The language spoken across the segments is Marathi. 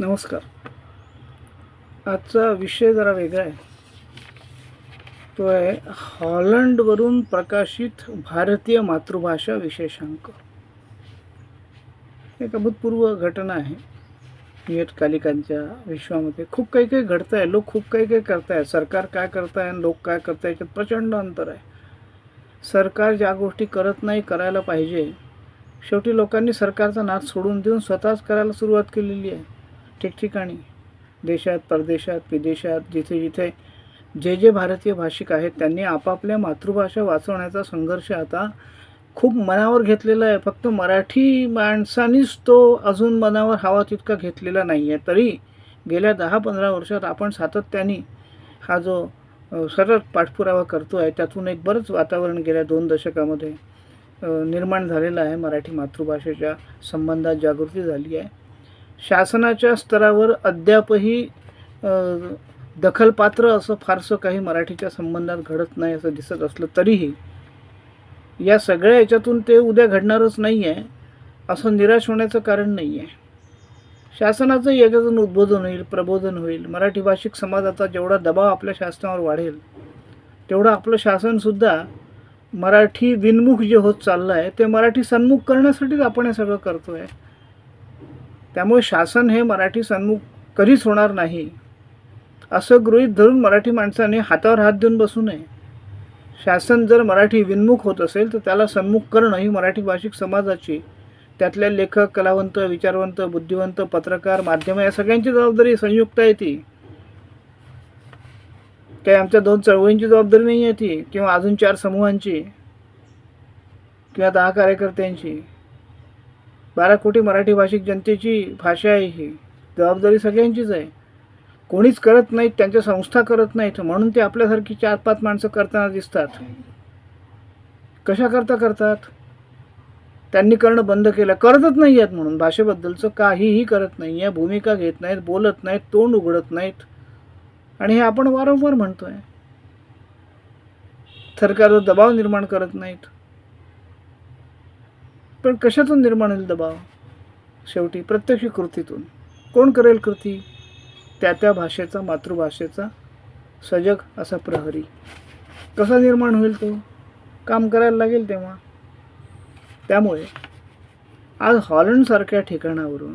नमस्कार. आजचा विषय जरा वेगळा आहे. तो आहे हॉलंडवरून प्रकाशित भारतीय मातृभाषा विशेषांक. एक अभूतपूर्व घटना आहे. नियतकालिकांच्या विश्वामध्ये खूप काही काही घडतं आहे लोक खूप काही काही करत आहे सरकार काय करत आहे आणि लोक काय करत आहे याच्यात प्रचंड अंतर आहे. सरकार ज्या गोष्टी करत नाही करायला पाहिजे. शेवटी लोकांनी सरकारचा नाद सोडून देऊन स्वतःच करायला सुरुवात केलेली आहे. ठिकठिकाणी देशात परदेशात विदेशात जिथे जिथे जे जे भारतीय भाषिक आहेत त्यांनी आपापल्या मातृभाषा वाचवण्याचा संघर्ष आता खूप मनावर घेतलेला आहे. फक्त मराठी माणसांनीच तो अजून मनावर हवा तितका घेतलेला नाही आहे तरी गेल्या दहा पंधरा वर्षात आपण सातत्याने हा जो सतत पाठपुरावा करतो आहे त्यातून एक बरंच वातावरण गेल्या दोन दशकामध्ये निर्माण झालेलं आहे. मराठी मातृभाषेच्या संबंधात जागृती झाली आहे. शासनाच्या स्तरावर अद्यापही दखलपात्र असं फारसं काही मराठीच्या संबंधात घडत नाही असं दिसत असलं तरीही या सगळ्या याच्यातून ते उद्या घडणारच नाही आहे असं निराश होण्याचं कारण नाही आहे शासनाचं याच्यातून उद्बोधन होईल प्रबोधन होईल मराठी भाषिक समाजाचा जेवढा दबाव आपल्या शासनावर वाढेल तेवढं आपलं शासनसुद्धा मराठी विनमुख जे होत चाललं आहे ते मराठी सन्मुख करण्यासाठीच आपण हे सगळं करतो आहे त्यामुळे शासन हे मराठी सन्मुख कधीच होणार नाही. असं गृहीत धरून मराठी माणसाने हातावर हात देऊन बसू नये. शासन जर मराठी विन्मुख होत असेल तर त्याला सन्मुख करणं ही मराठी भाषिक समाजाची त्यातल्या लेखक कलावंत विचारवंत बुद्धिवंत पत्रकार माध्यम या सगळ्यांची जबाबदारी संयुक्त आहे ती. काही आमच्या दोन चळवळींची जबाबदारी नाही आहे ती किंवा अजून चार समूहांची किंवा दहा कार्यकर्त्यांची. बारा कोटी मराठी भाषिक जनतेची भाषा आहे ही. जबाबदारी सगळ्यांचीच आहे. कोणीच करत नाहीत त्यांच्या संस्था करत नाहीत म्हणून ते आपल्यासारखी चार पाच माणसं करताना दिसतात. कशा करता करतात? त्यांनी करणं बंद केलं. करतच नाही आहेत म्हणून. भाषेबद्दलचं काहीही करत नाही आहे भूमिका घेत नाहीत बोलत नाहीत तोंड उघडत नाहीत. आणि हे आपण वारंवार म्हणतोय. सरकारवर दबाव निर्माण करत नाहीत पण कशातून निर्माण होईल दबाव? शेवटी प्रत्यक्ष कृतीतून. कोण करेल कृती? त्या त्या भाषेचा मातृभाषेचा सजग असा प्रहरी. कसा निर्माण होईल तो? काम करायला लागेल तेव्हा. त्यामुळे आज हॉलंडसारख्या ठिकाणावरून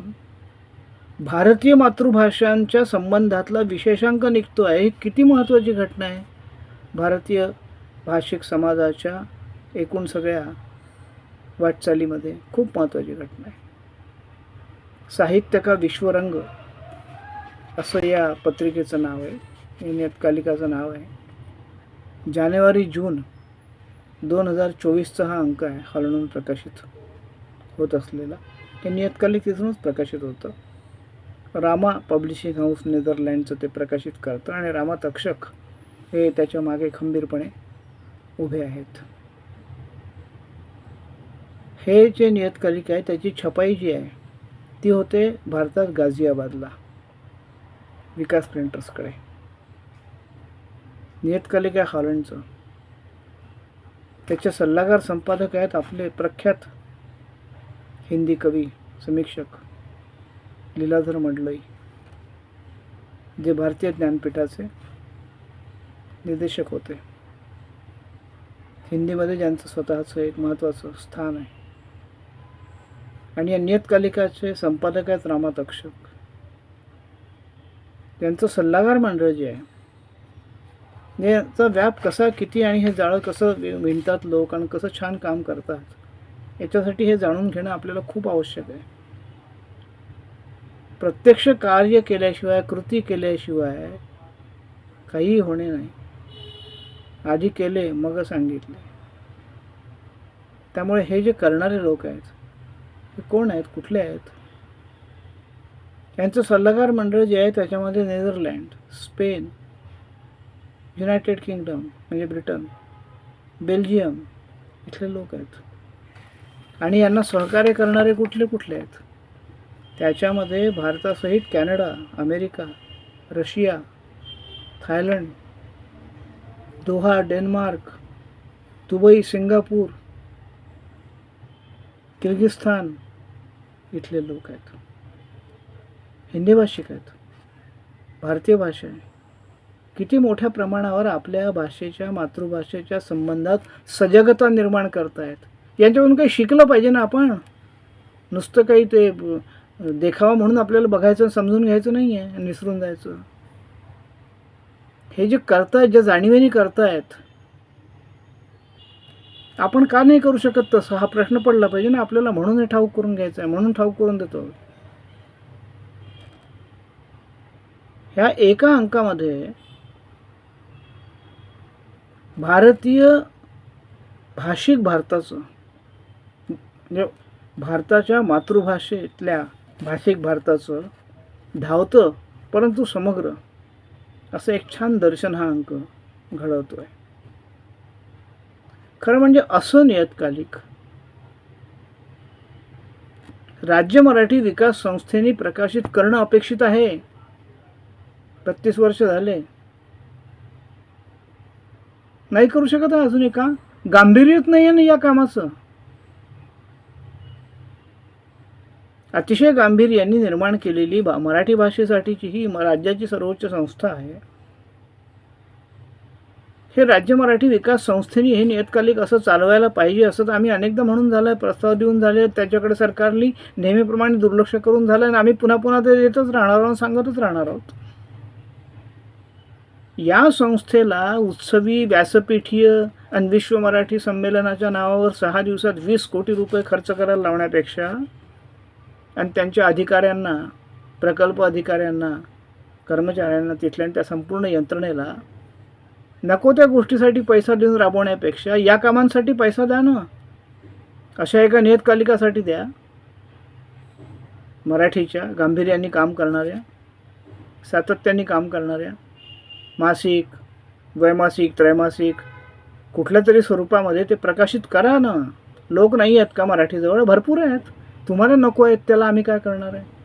भारतीय मातृभाषांच्या संबंधातला विशेषांक निघतो आहे. ही किती महत्त्वाची घटना आहे? भारतीय भाषिक समाजाच्या एकूण सगळ्या वाटचालीमध्ये खूप महत्त्वाची घटना आहे. साहित्य का विश्वरंग असं या पत्रिकेचं नाव आहे. या नियतकालिकाचं नाव आहे. जानेवारी जून दोन हजार चोवीसचा हा अंक आहे हलणून प्रकाशित होत असलेला. हे नियतकालिक तिथूनच प्रकाशित होतं. रामा पब्लिशिंग हाऊस नेदरलँडचं ते प्रकाशित करतं आणि रामा तक्षक हे त्याच्यामागे खंबीरपणे उभे आहेत. हे जे नियतकालिक आहे त्याची छपाई जी आहे ती होते भारतात गाझियाबादला विकास प्रिंटर्सकडे. नियतकालिक आहे हॉलंडचं. त्याचे सल्लागार संपादक आहेत आपले प्रख्यात हिंदी कवी समीक्षक लीलाधर मंडलई जे भारतीय ज्ञानपीठाचे निर्देशक होते. हिंदीमध्ये ज्यांचं स्वतःचं एक महत्त्वाचं स्थान आहे आणि या नियतकालिकाचे संपादक आहेत रामा तक्षक. त्यांचं सल्लागार मंडळ जे आहे याचा व्याप कसा किती आणि हे जाळं कसं विणतात लोक आणि कसं छान काम करतात याच्यासाठी हे जाणून घेणं आपल्याला खूप आवश्यक आहे. प्रत्यक्ष कार्य केल्याशिवाय कृती केल्याशिवाय काहीही होणे नाही. आधी केले मग सांगितले. त्यामुळे हे जे करणारे लोक आहेत हे कोण आहेत? कुठले आहेत? यांचं सल्लागार मंडळ जे आहे त्याच्यामध्ये नेदरलँड स्पेन युनायटेड किंगडम म्हणजे ब्रिटन बेल्जियम इथले लोक आहेत. आणि यांना सहकार्य करणारे कुठले कुठले आहेत? त्याच्यामध्ये भारतासहित Canada America Russia Thailand Doha Denmark Dubai Singapore Kyrgyzstan इथले लोक आहेत. हिंदी भाषिक आहेत. भारतीय भाषा आहे. किती मोठ्या प्रमाणावर आपल्या भाषेच्या मातृभाषेच्या संबंधात सजगता निर्माण करतायत. यांच्याकडून काही शिकलं पाहिजे ना आपण? नुसतं काही ते देखावा म्हणून आपल्याला बघायचं समजून घ्यायचं नाही आहे आणि जायचं. हे जे करतायत ज्या जाणीवेने करतायत आपण का नाही करू शकत तसं? हा प्रश्न पडला पाहिजे ना. आपल्याला म्हणून हे ठाऊक करून घ्यायचं आहे. म्हणून ठाऊक करून देतो. ह्या एका अंकामध्ये भारतीय भाषिक भारताचं म्हणजे भारताच्या मातृभाषेतल्या भाषिक भारताचं धावतं परंतु समग्र असं एक छान दर्शन हा अंक घडवतो आहे खरं म्हणजे असं नियतकालिक. राज्य मराठी विकास संस्थेने प्रकाशित करणं अपेक्षित आहे. बत्तीस वर्ष झाले. नाही करू शकत आहे अजूनही का गांभीर्यच नाही आहे ना या कामाचं? अतिशय गांभीर्याने निर्माण केलेली बा मराठी भाषेसाठीची ही राज्याची सर्वोच्च संस्था आहे. हे राज्य मराठी विकास संस्थेने हे नियतकालिक असं चालवायला पाहिजे असं तर आम्ही अनेकदा म्हणून झालं आहे प्रस्ताव देऊन झाले त्याच्याकडे सरकारने नेहमीप्रमाणे दुर्लक्ष करून झालं आणि आम्ही पुन्हा पुन्हा ते येतच राहणार आहोत सांगतच राहणार आहोत. या संस्थेला उत्सवी व्यासपीठीय आणि विश्व मराठी संमेलनाच्या नावावर सहा दिवसात वीस कोटी रुपये खर्च करायला लावण्यापेक्षा आणि त्यांच्या अधिकाऱ्यांना प्रकल्प अधिकाऱ्यांना कर्मचाऱ्यांना तिथल्या आणि त्या संपूर्ण यंत्रणेला नको त्या गोष्टीसाठी पैसा देऊन राबवण्यापेक्षा या कामांसाठी पैसा द्या ना. अशा एका नियतकालिकासाठी द्या. मराठीच्या गांभीर्याने काम करणाऱ्या सातत्याने काम करणाऱ्या मासिक द्वैमासिक त्रैमासिक कुठल्या तरी स्वरूपामध्ये ते प्रकाशित करा ना. लोक नाही आहेत का मराठीजवळ? भरपूर आहेत. तुम्हाला नको आहेत त्याला आम्ही काय करणार आहे?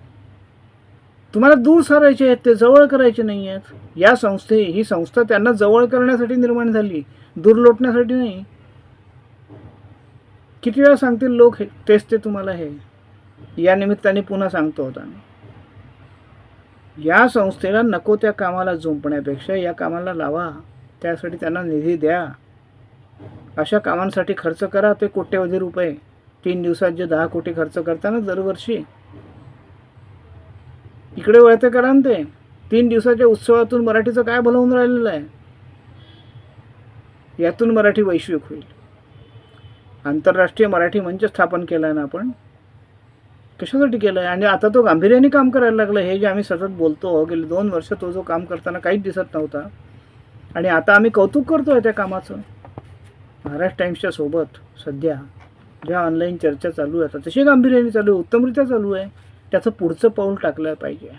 तुम्हाला दूर सारायचे आहेत ते जवळ करायचे नाही आहेत. या संस्थे ही संस्था त्यांना जवळ करण्यासाठी निर्माण झाली. दूर लोटण्यासाठी नाही. किती वेळा सांगतील लोक हे? तेच ते तुम्हाला हे. या निमित्ताने पुन्हा सांगतो होता या संस्थेला नको त्या कामाला झोंपण्यापेक्षा या कामाला लावा. त्यासाठी त्यांना निधी द्या. अशा कामांसाठी खर्च करा. ते कोट्यवधी रुपये. तीन दिवसात जे दहा कोटी खर्च करताना दरवर्षी. इकडे वळते करा ना ते. तीन दिवसाच्या उत्सवातून मराठीचं काय भलं होऊन राहिलेलं आहे? यातून मराठी वैश्विक होईल. आंतरराष्ट्रीय मराठी मंच स्थापन केला आहे ना आपण? कशासाठी केलं आहे आणि आता तो गांभीर्याने काम करायला लागला. हे जे आम्ही सतत बोलतो गेले दोन वर्ष तो जो काम करताना काहीच दिसत नव्हता. आणि आता आम्ही कौतुक करतो आहे त्या कामाचं. महाराष्ट्र टाईम्सच्या सोबत सध्या ज्या ऑनलाईन चर्चा चालू आहे आता तशी गांभीर्याने चालू आहे उत्तमरित्या चालू आहे. त्याचं पुढचं पाऊल टाकलं पाहिजे.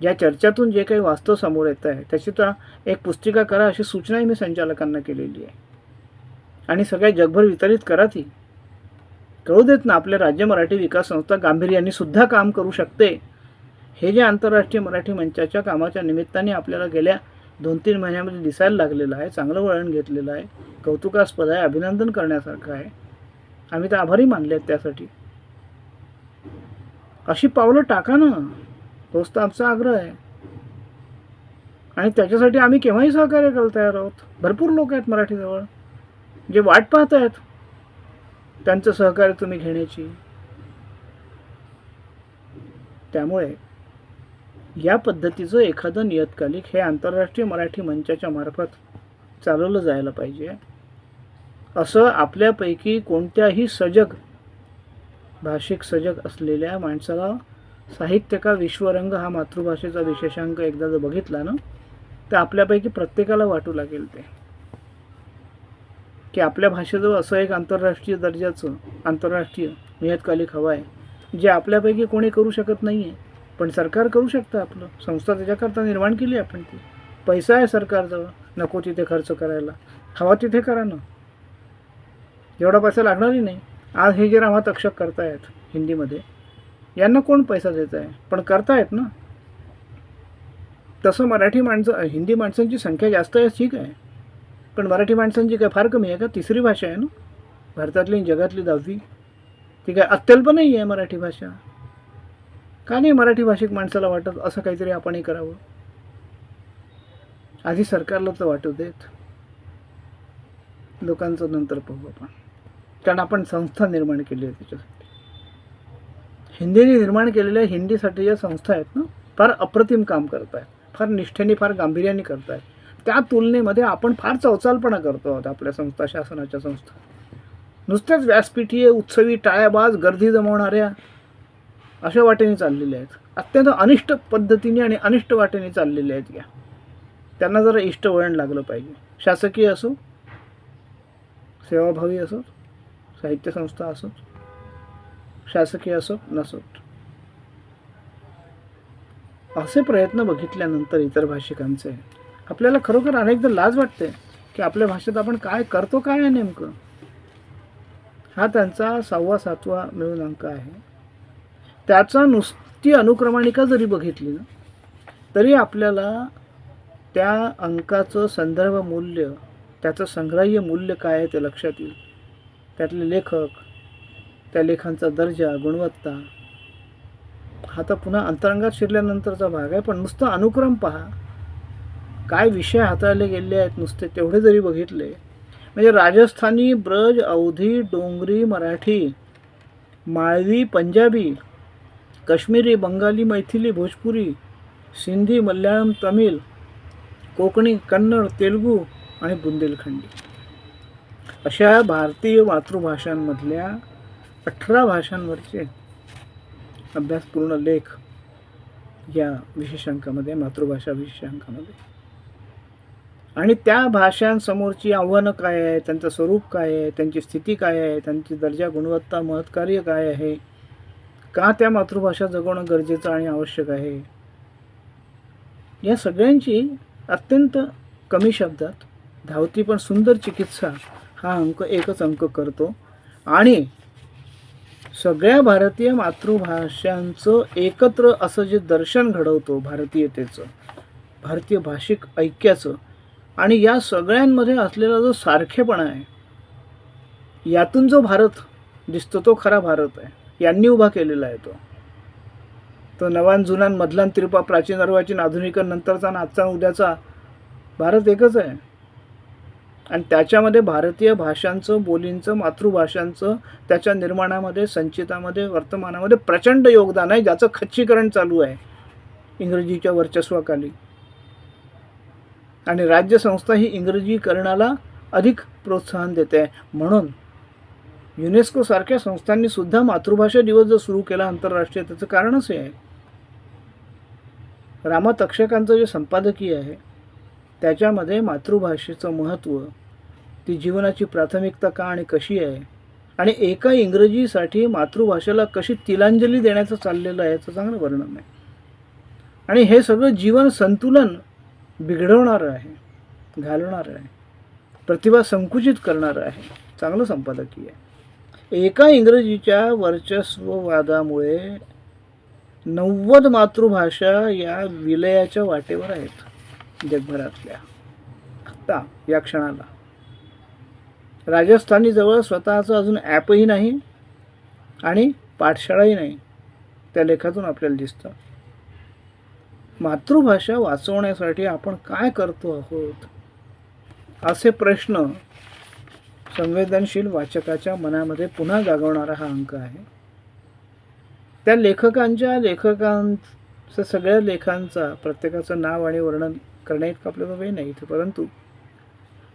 या चर्चेतून जे काही वास्तव समोर येत आहे त्याची तर एक पुस्तिका करा अशी सूचनाही मी संचालकांना केलेली आहे. आणि सगळ्या जगभर वितरित करा ती. कळू देत ना आपल्या राज्य मराठी विकास संस्था गांभीर्याने सुद्धा काम करू शकते. हे जे आंतरराष्ट्रीय मराठी मंचाच्या कामाच्या निमित्ताने आपल्याला गेल्या दोन तीन महिन्यामध्ये दिसायला लागलेलं आहे चांगलं वळण घेतलेलं आहे कौतुकास्पद आहे अभिनंदन करण्यासारखं आहे. आम्ही तर आभारी मानले आहेत त्यासाठी. अशी पावलं टाका ना. तोच तर आमचा आग्रह आहे. आणि त्याच्यासाठी आम्ही केव्हाही सहकार्य करायला तयार आहोत. भरपूर लोक आहेत मराठीजवळ. जे वाट पाहत आहेत त्यांचं सहकार्य तुम्ही घेण्याची. त्यामुळे या पद्धतीचं एखादं नियतकालिक हे आंतरराष्ट्रीय मराठी मंचाच्या मार्फत चालवलं जायला पाहिजे. असं आपल्यापैकी कोणत्याही सजग भाषिक सजग असलेल्या माणसाला साहित्यका विश्वरंग हा मातृभाषेचा विशेषांक एकदा जर बघितला ना तर आपल्यापैकी प्रत्येकाला वाटू लागेल ते. की आपल्या भाषेजवळ असं एक आंतरराष्ट्रीय दर्जाचं आंतरराष्ट्रीय नियतकालिक हवं आहे जे आपल्यापैकी कोणी करू शकत नाही आहे पण सरकार करू शकतं आपलं. संस्था त्याच्याकरता निर्माण केली आपण ती. पैसा आहे सरकारजवळ. नको तिथे खर्च करायला. हवा तिथे करा ना. एवढा पैसा लागणारही नाही. आज हे जे रामात अक्षक करतायत हिंदीमध्ये यांना कोण पैसा देत आहे पण करतायत ना? तसं मराठी माणसं हिंदी माणसांची संख्या जास्त आहे ठीक आहे. पण मराठी माणसांची काय फार कमी आहे का? तिसरी भाषा आहे ना? भारतातली जगातली दहावी. ती काय अत्यल्प नाही आहे मराठी भाषा. का नाही मराठी भाषिक माणसाला वाटत असं काहीतरी आपणही करावं? आधी सरकारला तर वाटू देत. लोकांचं नंतर पाहू आपण. कारण आपण संस्था निर्माण केली आहे त्याच्यासाठी. हिंदीने निर्माण केलेल्या हिंदीसाठी ज्या संस्था आहेत ना फार अप्रतिम काम करत आहेत फार निष्ठेने फार गांभीर्याने करत आहेत त्या तुलनेमध्ये आपण फार चवचालपणा करतो आहोत आपल्या संस्था शासनाच्या संस्था. नुसत्याच व्यासपीठीय उत्सवी टाळ्याबाज गर्दी जमवणाऱ्या अशा वाटेने चाललेल्या आहेत. अत्यंत अनिष्ट पद्धतीने आणि अनिष्ट वाटेने चाललेल्या आहेत या त्यांना जरा इष्ट वळण लागलं पाहिजे. शासकीय असो सेवाभावी असो साहित्य संस्था असोत शासकीय असोत नसोत. असे प्रयत्न बघितल्यानंतर इतर भाषिकांचे आपल्याला खरोखर अनेकदा लाज वाटते की आपल्या भाषेत आपण काय करतो काय आहे नेमकं? हा त्यांचा सहावा सातवा मिळून अंक आहे. त्याचा नुसती अनुक्रमणिका जरी बघितली ना तरी आपल्याला त्या अंकाचं संदर्भ मूल्य त्याचं संग्राह्य मूल्य काय आहे ते लक्षात येईल. त्यातले लेखक त्या लेखांचा दर्जा गुणवत्ता. हा तर पुन्हा अंतरंगात शिरल्यानंतरचा भाग आहे पण नुसतं अनुक्रम पहा. काय विषय हाताळले गेले आहेत नुसते तेवढे जरी बघितले. म्हणजे राजस्थानी ब्रज अवधी डोंगरी मराठी माळवी पंजाबी काश्मीरी बंगाली मैथिली भोजपुरी सिंधी मल्याळम तमिळ कोकणी कन्नड तेलुगू आणि बुंदेलखंडी. अशा भारतीय मातृभाषांमधल्या अठरा भाषांवरचे अभ्यासपूर्ण लेख या विशेषांकामध्ये मातृभाषा विशेषांकामध्ये. आणि त्या भाषांसमोरची आव्हानं काय आहे त्यांचं स्वरूप काय आहे त्यांची स्थिती काय आहे त्यांची दर्जा गुणवत्ता महत्कार्य काय आहे का त्या मातृभाषा जगवणं गरजेचं आणि आवश्यक आहे? या सगळ्यांची अत्यंत कमी शब्दात धावती पण सुंदर चिकित्सा हा अंक एकच अंक करतो. आणि सगळ्या भारतीय मातृभाषांचं एकत्र असं जे दर्शन घडवतो भारतीयतेचं भारतीय भाषिक ऐक्याचं आणि या सगळ्यांमध्ये असलेला जो सारखेपणा आहे यातून जो भारत दिसतो तो खरा भारत आहे. यांनी उभा केलेला आहे तो. तो नवान जुनान मधलान तिरुपा प्राचीन अर्वाचीन आधुनिक नंतरचा ना आजचा उद्याचा भारत एकच आहे. आणि त्याच्यामध्ये भारतीय भाषांचं बोलींचं मातृभाषांचं त्याच्या निर्माणामध्ये संचितामध्ये वर्तमानामध्ये प्रचंड योगदान आहे ज्याचं खच्चीकरण चालू आहे इंग्रजीच्या वर्चस्वाखाली. आणि राज्यसंस्था ही इंग्रजीकरणाला अधिक प्रोत्साहन देते आहे. म्हणून युनेस्कोसारख्या संस्थांनी सुद्धा मातृभाषा दिवस जो सुरू केला आंतरराष्ट्रीय त्याचं कारणच हे आहे. रामा तक्षकांचं जे संपादकीय आहे त्याच्यामध्ये मातृभाषेचं महत्त्व ती जीवनाची प्राथमिकता का आणि कशी आहे? आणि एका इंग्रजीसाठी मातृभाषेला कशी तिलांजली देण्याचं चाललेलं आहे याचं चांगलं वर्णन आहे. आणि हे सगळं जीवन संतुलन बिघडवणारं आहे घालवणारं आहे प्रतिभा संकुचित करणारं आहे. चांगलं संपादकीय आहे. एका इंग्रजीच्या वर्चस्ववादामुळे नव्वद मातृभाषा या विलयाच्या वाटेवर आहेत जगभरातल्या. आत्ता या क्षणाला. राजस्थानीजवळ स्वतःचं अजून ॲपही नाही आणि पाठशाळाही नाही. त्या लेखातून आपल्याला दिसतं. मातृभाषा वाचवण्यासाठी आपण काय करतो आहोत? असे प्रश्न संवेदनशील वाचकाच्या मनामध्ये पुन्हा जागवणारा हा अंक आहे. त्या लेखकांच्या लेखकांचं सगळ्या लेखांचा प्रत्येकाचं नाव आणि वर्णन करण्याइतकं आपल्याला वेळ नाही इथे. परंतु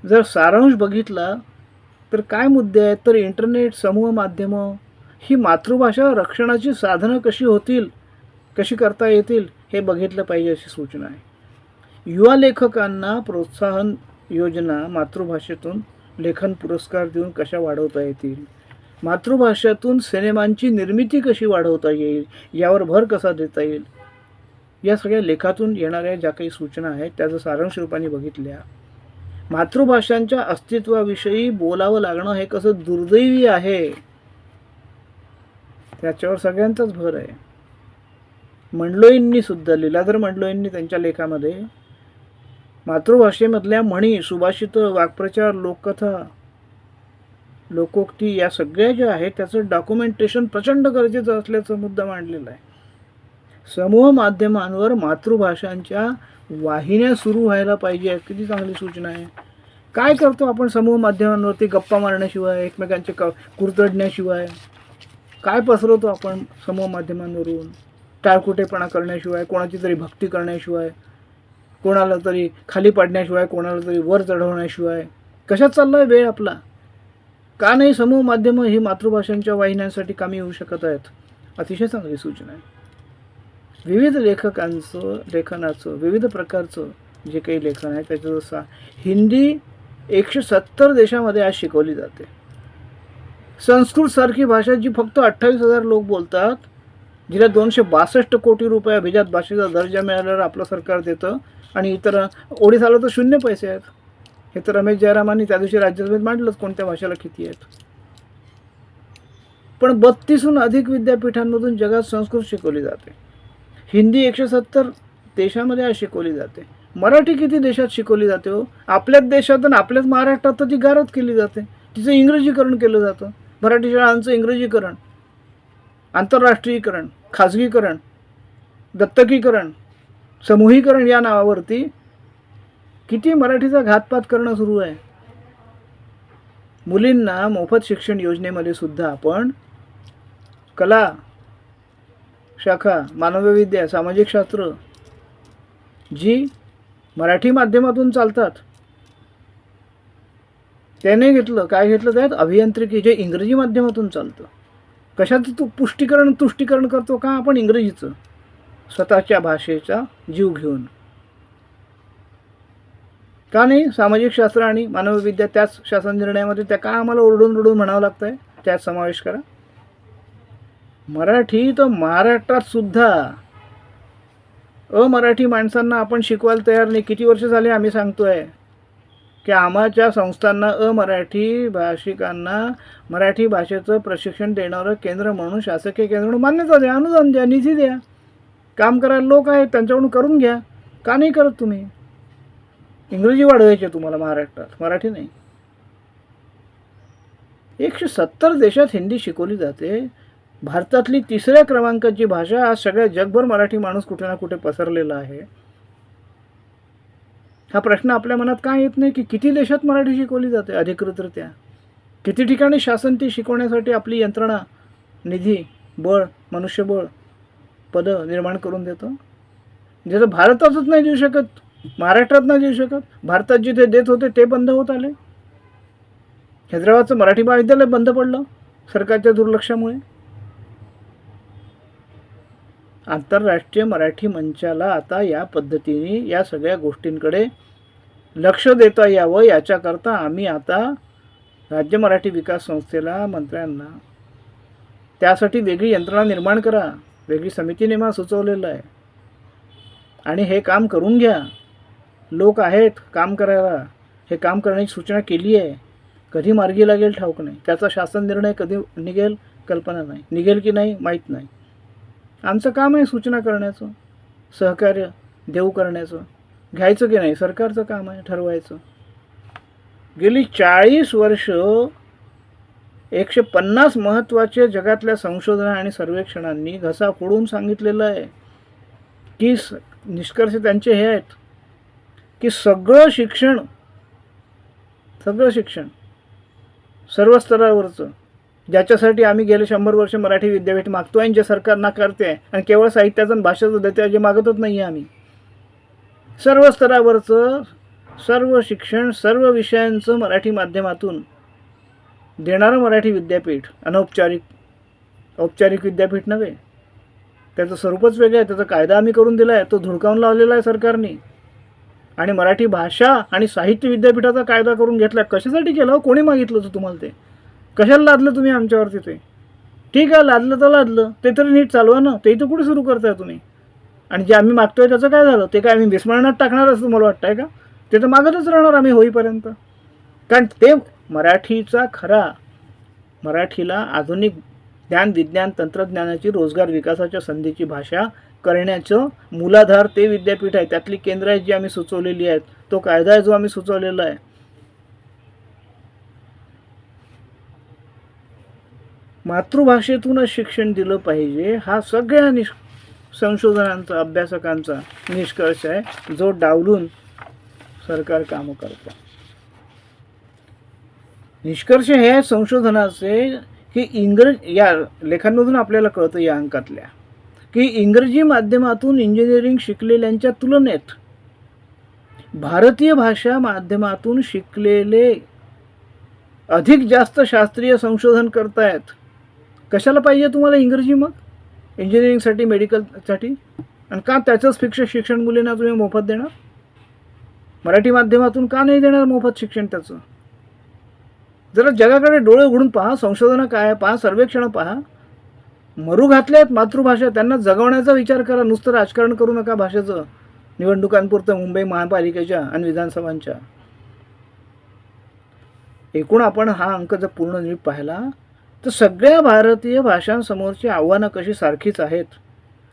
जर सारांश बघितला तर काय मुद्दे आहेत? तर इंटरनेट समूह माध्यमं ही मातृभाषा रक्षणाची साधनं कशी होतील कशी करता येतील हे बघितलं पाहिजे अशी सूचना आहे. युवा लेखकांना प्रोत्साहन योजना मातृभाषेतून लेखन पुरस्कार देऊन कशा वाढवता येतील? मातृभाषेतून सिनेमांची निर्मिती कशी वाढवता येईल यावर भर कसा देता येईल? या सगळ्या लेखातून येणाऱ्या ज्या काही सूचना आहेत त्याचं सारांश रूपाने बघितल्या. मातृभाषांच्या अस्तित्वाविषयी बोलावं लागणं हे कसं दुर्दैवी आहे? त्याच्यावर सगळ्यांचाच भर आहे. मंडलोईंनी सुद्धा लीलाधर मंडलोईंनी त्यांच्या लेखामध्ये मातृभाषेमधल्या म्हणी सुभाषित वाक्प्रचार लोककथा लोकोक्ती या सगळ्या ज्या आहेत त्याचं डॉक्युमेंटेशन प्रचंड गरजेचं असल्याचा मुद्दा मांडलेला आहे. समूह माध्यमांवर मातृभाषांच्या वाहिन्या सुरू व्हायला पाहिजे किती चांगली सूचना आहे. काय करतो आपण समूह माध्यमांवरती गप्पा मारण्याशिवाय एकमेकांचे क कुरतडण्याशिवाय? काय पसरवतो आपण समूह माध्यमांवरून टाळकुटेपणा करण्याशिवाय कोणाची तरी भक्ती करण्याशिवाय कोणाला तरी खाली पाडण्याशिवाय कोणाला तरी वर चढवण्याशिवाय? कशात चालला आहे वेळ आपला? का नाही समूह माध्यमं ही मातृभाषांच्या वाहिन्यांसाठी कामी येऊ शकत आहेत? अतिशय चांगली सूचना आहे. विविध लेखकांचं लेखनाचं विविध प्रकारचं जे काही लेखन आहे त्याचं जसं हिंदी एकशे सत्तर देशामध्ये आज शिकवली जाते. संस्कृतसारखी भाषा जी फक्त अठ्ठावीस हजार लोक बोलतात जिला दोनशे बासष्ट कोटी रुपये अभिजात भाषेचा दर्जा मिळाल्यावर आपलं सरकार देतं आणि इतर ओडिसाला तर शून्य पैसे आहेत. हे तर रमेश जयरामांनी त्या दिवशी राज्यसभेत मांडलंच कोणत्या भाषेला किती आहेत. पण बत्तीसहून अधिक विद्यापीठांमधून जगात संस्कृत शिकवली जाते. हिंदी एकशे सत्तर देशामध्ये आज शिकवली जाते. मराठी किती देशात शिकवली जाते हो? आपल्याच देशात आणि आपल्याच महाराष्ट्रात तर ती गारद केली जाते. तिचं इंग्रजीकरण केलं जातं. मराठी शाळांचं इंग्रजीकरण आंतरराष्ट्रीयकरण खाजगीकरण दत्तकीकरण समूहीकरण या नावावरती किती मराठीचा घातपात करणं सुरू आहे? मुलींना मोफत शिक्षण योजनेमध्ये सुद्धा आपण कला शाखा मानवविद्या सामाजिक शास्त्र जी मराठी माध्यमातून चालतात. त्याने घेतलं काय घेतलं त्यात? अभियांत्रिकी जे इंग्रजी माध्यमातून चालतं. कशाचं तू पुष्टीकरण तुष्टीकरण करतो का आपण इंग्रजीचं? स्वतःच्या भाषेचा जीव घेऊन. का नाही? सामाजिक शास्त्र आणि मानवविद्या त्याच शासन निर्णयामध्ये त्या का आम्हाला ओरडून ओरडून म्हणावं लागतं आहे त्यात समावेश करा. मराठी तर महाराष्ट्रात सुद्धा अमराठी माणसांना आपण शिकवायला तयार नाही. किती वर्ष झाले आम्ही सांगतोय की आम्हाच्या संस्थांना अमराठी भाषिकांना मराठी भाषेचं प्रशिक्षण देणारं केंद्र म्हणून शासकीय केंद्र म्हणून मान्यता द्या अनुदान द्या निधी द्या. काम करायला लोक आहेत त्यांच्याकडून करून घ्या. का नाही करत तुम्ही? इंग्रजी वाढवायची तुम्हाला महाराष्ट्रात मराठी नाही. एकशे सत्तर देशात हिंदी शिकवली जाते. भारतातली तिसऱ्या क्रमांकाची भाषा आज सगळ्या जगभर मराठी माणूस कुठे ना कुठे पसरलेला आहे. हा प्रश्न आपल्या मनात का येत नाही की किती देशात मराठी शिकवली जाते अधिकृतरित्या? किती ठिकाणी शासन ती शिकवण्यासाठी आपली यंत्रणा निधी बळ मनुष्यबळ पदं निर्माण करून देतं? ज्याचं भारतातच नाही देऊ शकत महाराष्ट्रात नाही देऊ शकत भारतात जिथे देत होते ते बंद होत आले. हैदराबादचं मराठी महाविद्यालय बंद पडलं सरकारच्या दुर्लक्षामुळे. आंतरराष्ट्रीय मराठी मंचाला आता या पद्धतीने या सगळ्या गोष्टींकडे लक्ष देता यावं याच्याकरता आम्ही आता राज्य मराठी विकास संस्थेला मंत्र्यांना त्यासाठी वेगळी यंत्रणा निर्माण करा वेगळी समिती नेमा सुचवलेलं आहे. आणि हे काम करून घ्या. लोक आहेत काम करायला. हे काम करण्याची सूचना केली आहे. कधी मार्गी लागेल ठाऊक नाही. त्याचा शासन निर्णय कधी निघेल? कल्पना नाही. निघेल की नाही? माहीत नाही. आमचं काम आहे सूचना करण्याचं सहकार्य देऊ करण्याचं. घ्यायचं की नाही? सरकारचं काम आहे ठरवायचं. गेली चाळीस वर्ष एकशे पन्नास महत्त्वाचे जगातल्या संशोधन आणि सर्वेक्षणांनी घसा फोडून सांगितलेलं आहे की स निष्कर्ष त्यांचे हे आहेत की सगळं शिक्षण सगळं शिक्षण सर्व स्तरावरचं ज्याच्यासाठी आम्ही गेले शंभर वर्ष मराठी विद्यापीठ मागतो आणि जे सरकार नाकारते आहे आणि केवळ साहित्याचं आणि भाषेचं देते आहे, जे मागतच नाही आहे आम्ही. सर्व स्तरावरचं सर्व शिक्षण सर्व विषयांचं मराठी माध्यमातून देणारं मराठी विद्यापीठ अनौपचारिक औपचारिक विद्यापीठ नव्हे. त्याचं स्वरूपच वेगळं आहे त्याचा कायदा आम्ही करून दिला आहे तो धुडकावून लावलेला आहे सरकारने. आणि मराठी भाषा आणि साहित्य विद्यापीठाचा कायदा करून घेतला कशासाठी केला हो? कोणी मागितलं होतं तुम्हाला ते? कशाला लादलं तुम्ही आमच्यावर तिथे? ठीक आहे लादलं तर लादलं. ते तरी नीट चालवा ना. ते इथं कुठे सुरू करताय तुम्ही? आणि जे आम्ही मागतोय त्याचं काय झालं? ते काय आम्ही विस्मरणात टाकणार असं तुम्हाला वाटतंय का? ते तर मागतच राहणार आम्ही होईपर्यंत. कारण ते मराठीचा खरा मराठीला आधुनिक ज्ञान विज्ञान तंत्रज्ञानाची रोजगार विकासाच्या संधीची भाषा करण्याचं मूलाधार ते विद्यापीठ आहे. त्यातली केंद्र आहेत जी आम्ही सुचवलेली आहेत. तो कायदा आहे जो आम्ही सुचवलेला आहे. मातृभाषेतूनच शिक्षण दिलं पाहिजे. हा सगळ्या निष संशोधनांचा अभ्यासकांचा निष्कर्ष आहे जो डावलून सरकार कामं करतं. निष्कर्ष हे संशोधनाचे की इंग्रज या लेखांमधून आपल्याला कळतं या अंकातल्या की इंग्रजी माध्यमातून इंजिनिअरिंग शिकलेल्यांच्या तुलनेत भारतीय भाषा माध्यमातून शिकलेले अधिक जास्त शास्त्रीय संशोधन करतायत. कशाला पाहिजे तुम्हाला इंग्रजी मग? इंजिनिअरिंगसाठी मेडिकलसाठी आणि का त्याचंच फिक्स शिक्षण मुलींना तुम्ही मोफत देणार? मराठी माध्यमातून का नाही देणार मोफत शिक्षण त्याचं? जरा जगाकडे डोळे उघडून पहा संशोधनं काय पहा सर्वेक्षणं पहा. मरू घातले आहेत मातृभाषा त्यांना जगवण्याचा विचार करा नुसतं राजकारण करू नका भाषेचं. निवडणुकांपुरतं मुंबई महापालिकेच्या आणि विधानसभांच्या. एकूण आपण हा अंक जर पूर्ण नीट पाहिला तर सगळ्या भारतीय भाषांसमोरची आव्हानं कशी सारखीच आहेत?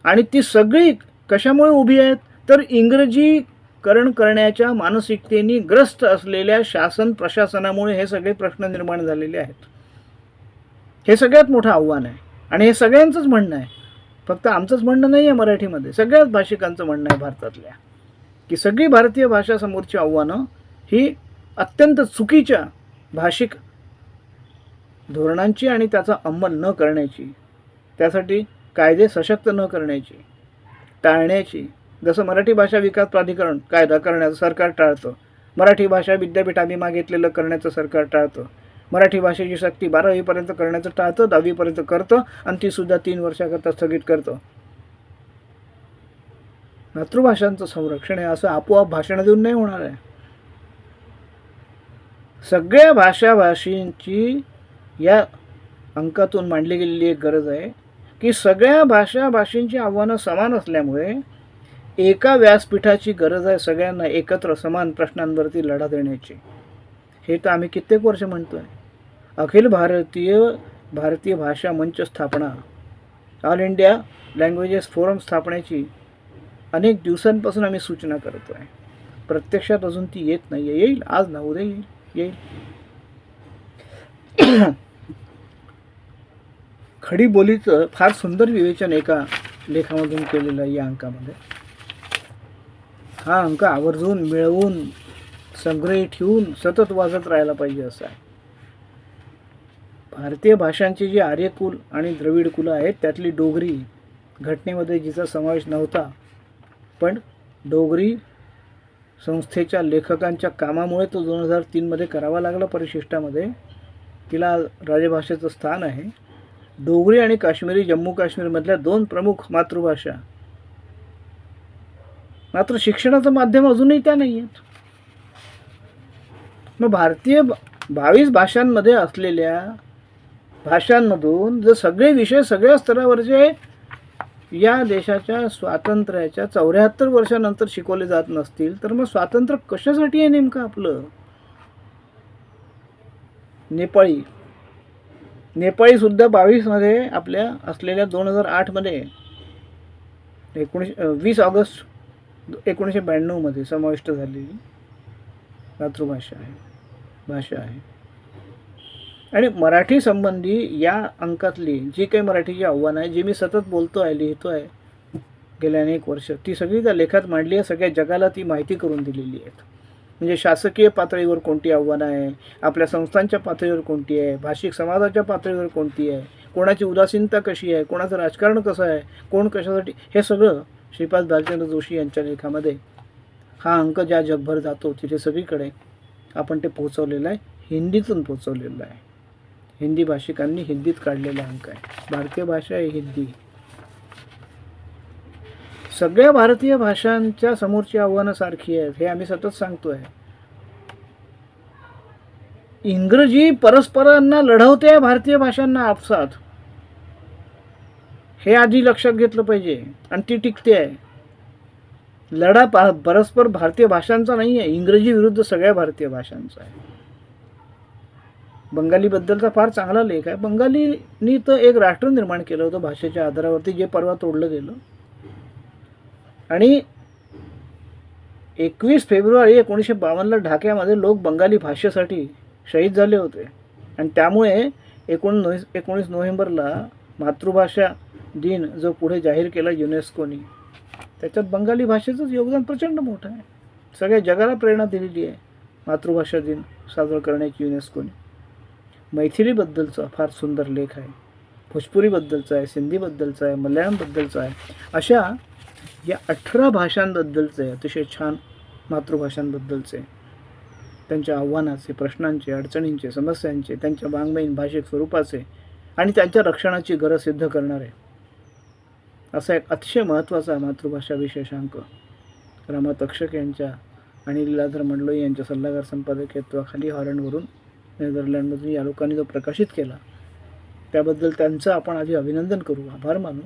आणि ती सगळी कशामुळे उभी आहेत? तर इंग्रजीकरण करण्याच्या मानसिकतेने ग्रस्त असलेल्या शासन प्रशासनामुळे हे सगळे प्रश्न निर्माण झालेले आहेत. हे सगळ्यात मोठं आव्हान आहे. आणि हे सगळ्यांचंच म्हणणं आहे. फक्त आमचंच म्हणणं नाही आहे मराठीमध्ये. सगळ्याच भाषिकांचं म्हणणं आहे भारतातल्या. की सगळी भारतीय भाषा समोरची आव्हानं ही अत्यंत चुकीच्या भाषिक धोरणांची आणि त्याचा अंमल न करण्याची त्यासाठी कायदे सशक्त न करण्याची टाळण्याची. जसं मराठी भाषा विकास प्राधिकरण कायदा करण्याचं सरकार टाळतं. मराठी भाषा विद्यापीठ आम्ही मागितलेलं करण्याचं सरकार टाळतं. मराठी भाषेची सक्ती बारावीपर्यंत करण्याचं टाळतं दहावीपर्यंत करतं आणि ती सुद्धा तीन वर्षाकरता स्थगित करतं. मातृभाषांचं संरक्षण आहे असं आपोआप भाषण देऊन नाही होणार आहे. सगळ्या भाषाभाषींची या अंकातून मांडली गेलेली एक गरज आहे की सगळ्या भाषा भाषेंची आव्हानं समान असल्यामुळे एका व्यासपीठाची गरज आहे सगळ्यांना एकत्र समान प्रश्नांवरती लढा देण्याची. हे तर आम्ही कित्येक वर्ष म्हणतो आहे अखिल भारतीय भारतीय भाषा मंच स्थापना ऑल इंडिया लँग्वेजेस फोरम स्थापनेची अनेक दिवसांपासून आम्ही सूचना करतो आहे प्रत्यक्षात अजून ती येत नाही आहे येईल. आज ना उद्या येईल. येईल. खडी बोलीचं फार सुंदर विवेचन एका लेखामधून केलेलं आहे या अंकामध्ये. हा अंक आवर्जून मिळवून संग्रही ठेवून सतत वाजत राहायला पाहिजे असं आहे. भारतीय भाषांची जी आर्यकुल आणि द्रविड कुलं आहेत त्यातली डोगरी घटनेमध्ये जिचा समावेश नव्हता पण डोगरी संस्थेच्या लेखकांच्या कामामुळे तो दोन हजार तीनमध्ये करावा लागला परिशिष्टामध्ये. तिला राजभाषेचं स्थान आहे. डोगरी आणि काश्मीरी जम्मू काश्मीरमधल्या दोन प्रमुख मातृभाषा. मात्र शिक्षणाचं माध्यम अजूनही त्या नाही आहेत मग भारतीय बावीस भाषांमध्ये असलेल्या भाषांमधून जर सगळे विषय सगळ्या स्तरावरचे या देशाच्या स्वातंत्र्याच्या चौऱ्याहत्तर वर्षानंतर शिकवले जात नसतील तर मग स्वातंत्र्य कशासाठी आहे नेमकं आपलं? नेपाळी. नेपाळीसुद्धा बावीसमध्ये आपल्या असलेल्या दोन हजार आठमध्ये एकोणीसशे वीस ऑगस्ट एकोणीसशे ब्याण्णवमध्ये समाविष्ट झालेली मातृभाषा आहे भाषा आहे. आणि मराठी संबंधी या अंकातली जी काही मराठीची आव्हानं आहे जी मी सतत बोलतो आहे लिहितो आहे गेल्या अनेक वर्ष ती सगळी त्या लेखात मांडली आहे सगळ्या जगाला ती माहिती करून दिलेली आहेत. म्हणजे शासकीय पातळीवर कोणती आव्हानं आहे? आपल्या संस्थांच्या पातळीवर कोणती आहे? भाषिक समाजाच्या पातळीवर कोणती आहे? कोणाची उदासीनता कशी आहे? कोणाचं राजकारण कसं आहे? कोण कशासाठी? हे सगळं श्रीपाद भालचंद्र जोशी यांच्या लेखामध्ये हा अंक ज्या जगभर जातो तिथे सगळीकडे आपण ते पोहोचवलेलं आहे. हिंदीतून पोहोचवलेलं आहे. हिंदी भाषिकांनी हिंदीत काढलेला अंक आहे. भारतीय भाषा आहे हिंदी. सगळ्या भारतीय भाषांच्या समोरची आव्हानं सारखी आहेत हे आम्ही सतत सांगतोय. इंग्रजी परस्परांना लढवते आहे भारतीय भाषांना आपसात. हे आधी लक्षात घेतलं पाहिजे आणि ती टिकते. आहे लढा पा परस्पर भारतीय भाषांचा नाही आहे इंग्रजी विरुद्ध सगळ्या भारतीय भाषांचा आहे. बंगालीबद्दलचा फार चांगला लेख आहे. बंगालीनी तर एक राष्ट्र निर्माण केलं होतं भाषेच्या आधारावरती जे परवा तोडलं गेलं. आणि एकवीस फेब्रुवारी एकोणीसशे बावन्नला ढाक्यामध्ये लोक बंगाली भाषेसाठी शहीद झाले होते. आणि त्यामुळे एकोण एकोणीस नोव्हेंबरला मातृभाषा दिन जो पुढे जाहीर केला युनेस्कोनी. त्याच्यात बंगाली भाषेचंच योगदान प्रचंड मोठं आहे. सगळ्या जगाला प्रेरणा दिलेली आहे मातृभाषा दिन साजरा करण्याची युनेस्कोने. मैथिलीबद्दलचा फार सुंदर लेख आहे. भोजपुरीबद्दलचा आहे सिंधीबद्दलचा आहे मल्याळमबद्दलचा आहे. अशा या अठरा भाषांबद्दलचे अतिशय छान मातृभाषांबद्दलचे त्यांच्या आव्हानाचे प्रश्नांचे अडचणींचे समस्यांचे त्यांच्या वाङ्मयीन भाषिक स्वरूपाचे आणि त्यांच्या रक्षणाची गरज सिद्ध करणारे. असा एक अतिशय महत्त्वाचा मातृभाषा विशेषांक. रामा तक्षक यांच्या आणि लीलाधर मंडलोई यांच्या सल्लागार संपादकत्वाखाली हॉलंडवरून नेदरलँडमधून या लोकांनी जो प्रकाशित केला त्याबद्दल त्यांचं आपण आधी अभिनंदन करू. आभार मानू.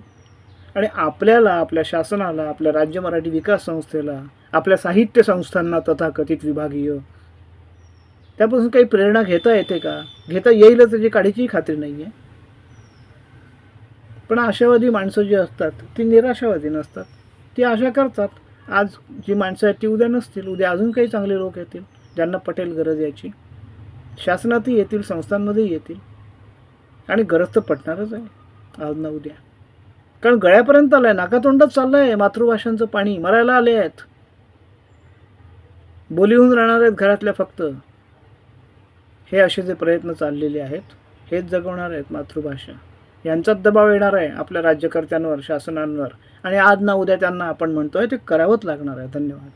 आणि आपल्याला आपल्या शासनाला आपल्या राज्य मराठी विकास संस्थेला आपल्या साहित्य संस्थांना तथाकथित विभागीय त्यापासून काही प्रेरणा घेता येते का? घेता येईलच त्याची काढीचीही खात्री नाही आहे पण आशावादी माणसं जी असतात ती निराशावादी नसतात. ती आशा करतात आज जी माणसं आहेत ती उद्या नसतील उद्या अजून काही चांगले लोक येतील ज्यांना पटेल गरज याची शासनातही येतील संस्थांमध्येही येतील. आणि गरज तर पटणारच आहे आज ना उद्या. कारण गळ्यापर्यंत आलं आहे नाकातोंडात चाललं आहे मातृभाषांचं पाणी मरायला आले आहेत. बोलीहून राहणार आहेत घरातल्या फक्त. हे असे जे प्रयत्न चाललेले आहेत हेच जगवणार आहेत मातृभाषा. यांचाच दबाव येणार आहे आपल्या राज्यकर्त्यांवर शासनांवर. आणि आज ना उद्या त्यांना आपण म्हणतोय ते करावंच लागणार आहे. धन्यवाद.